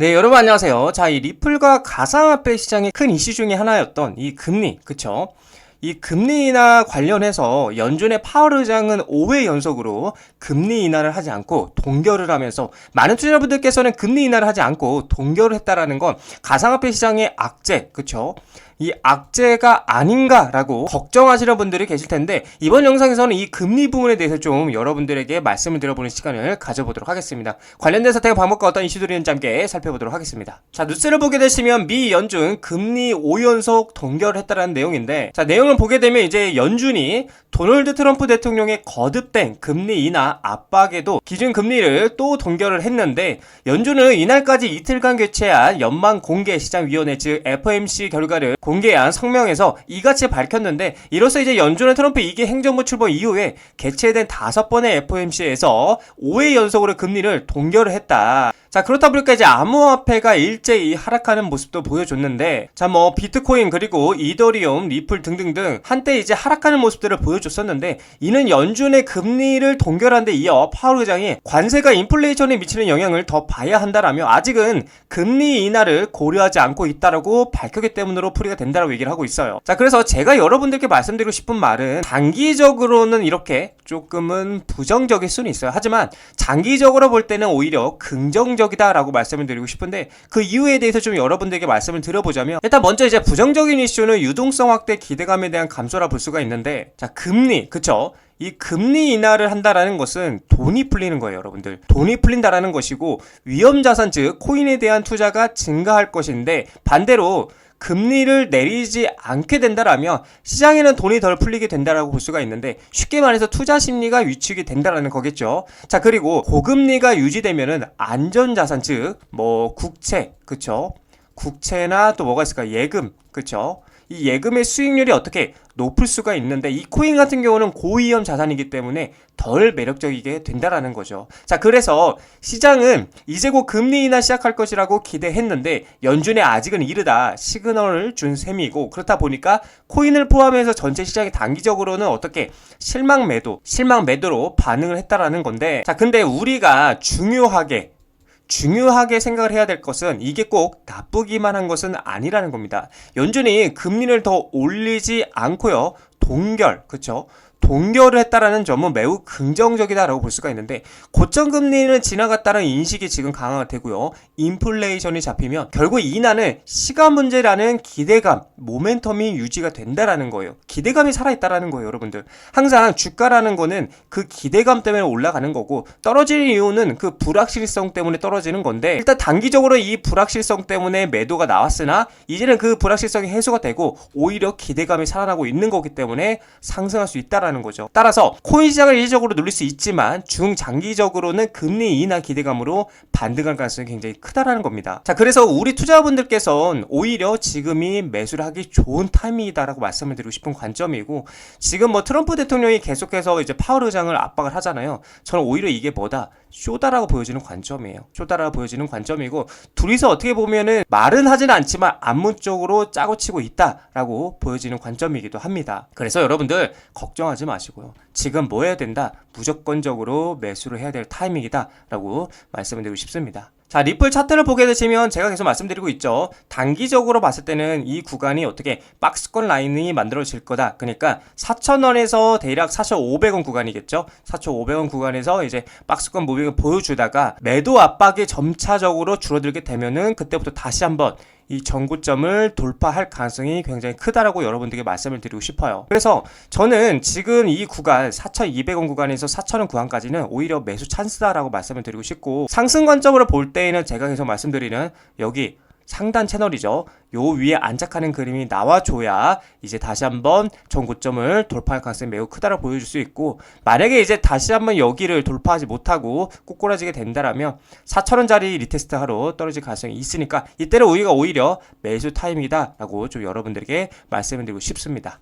네, 여러분 안녕하세요. 자, 이 리플과 가상화폐 시장의 큰 이슈 중에 하나였던 이 금리, 그쵸? 이 금리 인하 관련해서 연준의 파월 의장은 5회 연속으로 금리 인하를 하지 않고 동결을 하면서 많은 투자자분들께서는 금리 인하를 하지 않고 동결을 했다라는 건 가상화폐 시장의 악재, 그쵸? 이 악재가 아닌가라고 걱정하시는 분들이 계실 텐데 이번 영상에서는 이 금리 부분에 대해서 좀 여러분들에게 말씀을 드려보는 시간을 가져보도록 하겠습니다. 관련된 사태가 방법과 어떤 이슈들이 있는지 함께 살펴보도록 하겠습니다. 자 뉴스를 보게 되시면 미 연준 금리 5연속 동결을 했다는 내용인데 자 내용 을 보게 되면 이제 연준이 도널드 트럼프 대통령의 거듭된 금리 인하 압박에도 기준 금리를 또 동결을 했는데 연준은 이날까지 이틀간 개최한 연방 공개 시장 위원회 즉 FOMC 결과를 공개한 성명에서 이같이 밝혔는데 이로써 이제 연준은 트럼프 2기 행정부 출범 이후에 개최된 다섯 번의 FOMC에서 5회 연속으로 금리를 동결을 했다. 자 그렇다 보니까 이제 암호화폐가 일제히 하락하는 모습도 보여줬는데 자 뭐 비트코인 그리고 이더리움, 리플 등등등 한때 이제 하락하는 모습들을 보여줬었는데 이는 연준의 금리를 동결한 데 이어 파월 의장이 관세가 인플레이션에 미치는 영향을 더 봐야 한다라며 아직은 금리 인하를 고려하지 않고 있다라고 밝혔기 때문으로 풀이가 된다라고 얘기를 하고 있어요. 자 그래서 제가 여러분들께 말씀드리고 싶은 말은 단기적으로는 이렇게 조금은 부정적일 수는 있어요. 하지만 장기적으로 볼 때는 오히려 긍정적 이다라고 말씀을 드리고 싶은데 그 이유에 대해서 좀 여러분들에게 말씀을 드려보자면 일단 먼저 이제 부정적인 이슈는 유동성 확대 기대감에 대한 감소라 볼 수가 있는데 자 금리 그쵸? 이 금리 인하를 한다라는 것은 돈이 풀리는 거예요, 여러분들. 돈이 풀린다라는 것이고 위험 자산 즉 코인에 대한 투자가 증가할 것인데 반대로 금리를 내리지 않게 된다라면 시장에는 돈이 덜 풀리게 된다라고 볼 수가 있는데 쉽게 말해서 투자 심리가 위축이 된다라는 거겠죠. 자 그리고 고금리가 유지되면은 안전자산 즉 뭐 국채 그쵸? 국채나 또 뭐가 있을까 예금 그쵸? 이 예금의 수익률이 어떻게 높을 수가 있는데 이 코인 같은 경우는 고위험 자산이기 때문에 덜 매력적이게 된다라는 거죠. 자, 그래서 시장은 이제 곧 금리 인하 시작할 것이라고 기대했는데 연준에 아직은 이르다 시그널을 준 셈이고 그렇다 보니까 코인을 포함해서 전체 시장이 단기적으로는 어떻게 실망 매도, 실망 매도로 반응을 했다라는 건데 자, 근데 우리가 중요하게 중요하게 생각을 해야 될 것은 이게 꼭 나쁘기만 한 것은 아니라는 겁니다. 연준이 금리를 더 올리지 않고요. 동결, 그쵸? 동결을 했다라는 점은 매우 긍정적이다라고 볼 수가 있는데 고점 금리는 지나갔다는 인식이 지금 강화가 되고요. 인플레이션이 잡히면 결국 인하는 시간 문제라는 기대감, 모멘텀이 유지가 된다라는 거예요. 기대감이 살아있다라는 거예요, 여러분들. 항상 주가라는 거는 그 기대감 때문에 올라가는 거고 떨어지는 이유는 그 불확실성 때문에 떨어지는 건데 일단 단기적으로 이 불확실성 때문에 매도가 나왔으나 이제는 그 불확실성이 해소가 되고 오히려 기대감이 살아나고 있는 거기 때문에 상승할 수 있다라는 있다라는 거죠. 따라서 코인 시장을 일시적으로 눌릴 수 있지만 중장기적으로는 금리 인하 기대감으로 반등할 가능성이 굉장히 크다라는 겁니다. 자, 그래서 우리 투자분들께서는 오히려 지금이 매수를 하기 좋은 타이밍이다라고 말씀을 드리고 싶은 관점이고 지금 뭐 트럼프 대통령이 계속해서 이제 파월 의장을 압박을 하잖아요. 저는 오히려 이게 뭐다? 쇼다라고 보여지는 관점이에요. 쇼다라고 보여지는 관점이고 둘이서 어떻게 보면은 말은 하지는 않지만 안문적으로 짜고 치고 있다라고 보여지는 관점이기도 합니다. 그래서 여러분들 걱정하지 마시고요. 지금 뭐 해야 된다? 무조건적으로 매수를 해야 될 타이밍이다 라고 말씀을 드리고 싶습니다. 자, 리플 차트를 보게 되시면 제가 계속 말씀드리고 있죠. 단기적으로 봤을 때는 이 구간이 어떻게 박스권 라인이 만들어질 거다. 그러니까 4,000원에서 대략 4,500원 구간이겠죠. 4,500원 구간에서 이제 박스권 무빙을 보여주다가 매도 압박이 점차적으로 줄어들게 되면은 그때부터 다시 한번 이 전고점을 돌파할 가능성이 굉장히 크다라고 여러분들께 말씀을 드리고 싶어요. 그래서 저는 지금 이 구간 4,200원 구간에서 4,000원 구간까지는 오히려 매수 찬스다라고 말씀을 드리고 싶고 상승 관점으로 볼 때에는 제가 계속 말씀드리는 여기 상단 채널이죠. 요 위에 안착하는 그림이 나와줘야 이제 다시 한번 전고점을 돌파할 가능성이 매우 크다고 보여줄 수 있고 만약에 이제 다시 한번 여기를 돌파하지 못하고 꼬꾸라지게 된다라면 4천원짜리 리테스트 하러 떨어질 가능성이 있으니까 이때는 우리가 오히려 매수 타임이다라고 좀 여러분들에게 말씀을 드리고 싶습니다.